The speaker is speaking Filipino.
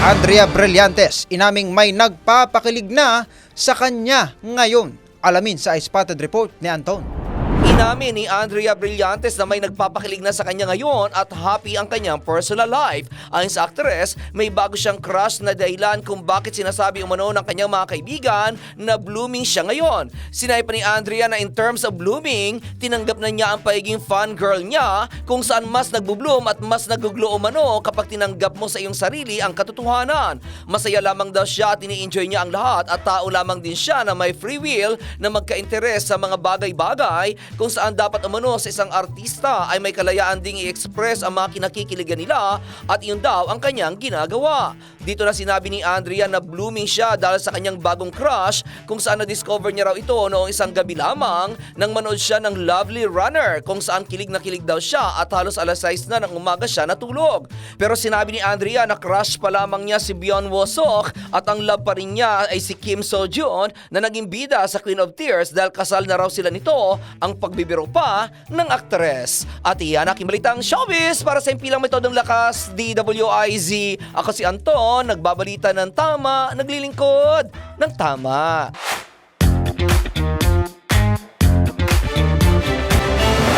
Andrea Brillantes, inaming may nagpapakilig na sa kanya ngayon. Alamin sa Spotted Report ni Anton. Inamin ni Andrea Brillantes na may nagpapakilig na sa kanya ngayon at happy ang kanyang personal life. Ayon sa aktres, may bago siyang crush na dahilan kung bakit sinasabi umano ng kanyang mga kaibigan na blooming siya ngayon. Sinabi pa ni Andrea na in terms of blooming, tinanggap na niya ang pagiging fun girl niya kung saan mas nagbubloom at mas naguglo umano kapag tinanggap mo sa iyong sarili ang katotohanan. Masaya lamang daw siya at ini-enjoy niya ang lahat at tao lamang din siya na may free will na magka-interes sa mga bagay-bagay kung saan dapat umano sa isang artista ay may kalayaan ding i-express ang mga kinakikiligan nila at yun daw ang kanyang ginagawa. Dito na sinabi ni Andrea na blooming siya dahil sa kanyang bagong crush kung saan na-discover niya raw ito noong isang gabi lamang nang manood siya ng Lovely Runner kung saan kilig na kilig daw siya at halos alas 6 na ng umaga siya natulog. Pero sinabi ni Andrea na crush pa lamang niya si Byeon Wosok at ang love pa rin niya ay si Kim So Jun na naging bida sa Queen of Tears dahil kasal na raw sila nito ang pagbibiro pa ng aktres. At iyan aking balitang showbiz para sa impilang metodong lakas DWIZ. Ako si Anton, nagbabalita ng tama, naglilingkod ng tama.